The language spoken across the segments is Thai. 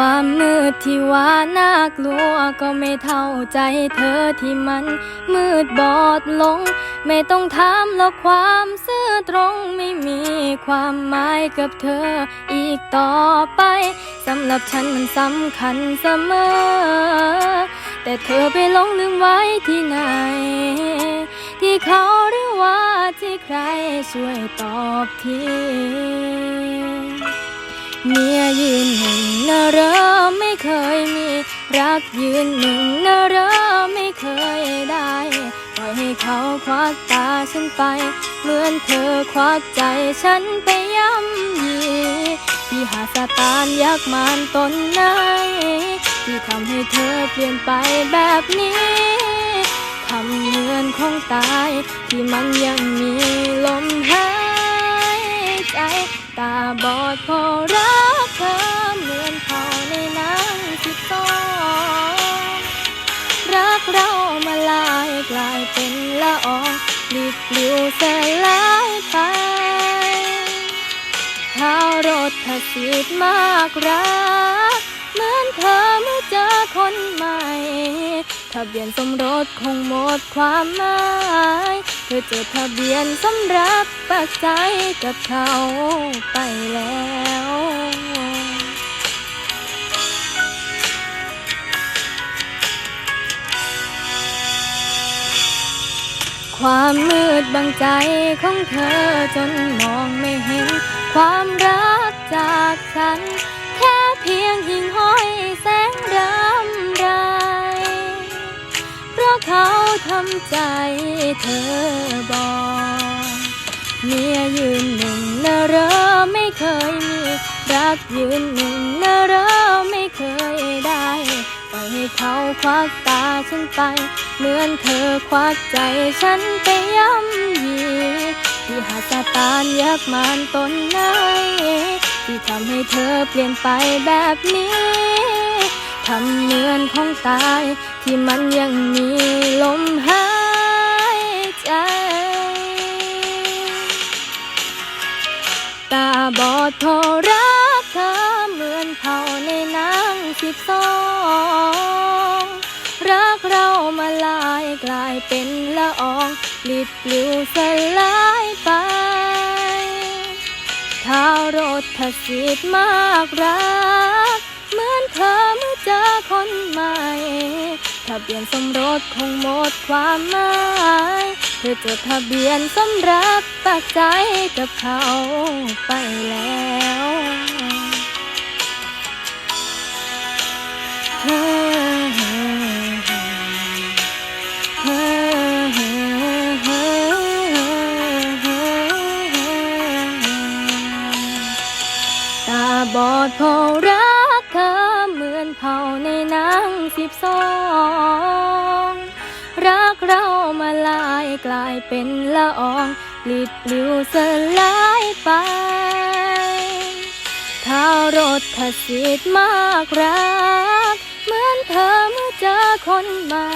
ความมืดที่ว่าน่ากลัวก็ไม่เท่าใจเธอที่มันมืดบอดลง ไม่ต้องถามหรอกความซื่อตรงไม่มีความหมายกับเธออีกต่อไปสำหรับฉันมันสำคัญเสมอ แต่เธอไปหลงลืมไว้ที่ไหน ที่เขาหรือว่าที่ใครช่วยตอบที เมียยืนหนึ่งนะเรอไม่เคยมี รักยืนหนึ่งนะเรอไม่เคยได้ปล่อยให้เขาควักตาฉันไป เหมือนเธอควักใจฉันไปย่ำยีพี่หาสตานยักษ์มารตนไหนที่ทำให้เธอเปลี่ยนไปแบบนี้ทำเหมือนของตายที่มันยังมีลมหายใจ ตาบอดพอรัก ปลิวสลายไปข้าวรถทศิษมากรักเหมือนเธอเมื่อเจอคนใหม่ทะเบียนสมรสคงหมดความหมายเธอจดทะเบียนสมรับปักใจกับเขาไปแล้ว ความมืดบังใจของเธอจนมองไม่เห็น ความรักจากฉัน แค่เพียงหิ่งห้อยแสงรำไรเพราะเขาทำใจเธอบอกเมียยืนหนึ่งนะเรอไม่เคยมี รักยืนหนึ่งนะเรอไม่เคย เขาควักตาฉันไป เหมือนเธอควักใจฉันไปย่ำยีที่หาซาตานยักมารตนไหนที่ทำให้เธอเปลี่ยนไปแบบนี้ทำเหมือนของตายที่มันยังมีลมหายใจ ตาบอดเพอรักเธอเหมือนเขาในนังสิบสอง ลายเป็นละอองลิดปลิวสลายไปท้ารถทศิษมากรัก เหมือนเธอเมื่อเจอคนใหม่ทะเบียนสมรสคงหมดความหมายเธอจดทะเบียนสมรับปักใจกับเขาไปแล้ว บอดเพอรักเธอเหมือนเผาในนังสิบสอง รักเรามาลายกลายเป็นละอองปลิดปลิวสลายไปถ้ารถทศิษมากรัก เหมือนเธอเมื่อเจอคนใหม่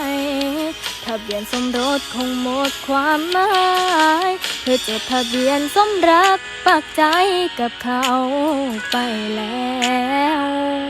ทะเบียนสมรสคงหมดความหมายเธอจดทะเบียนสมรักปักใจกับเขาไปแล้ว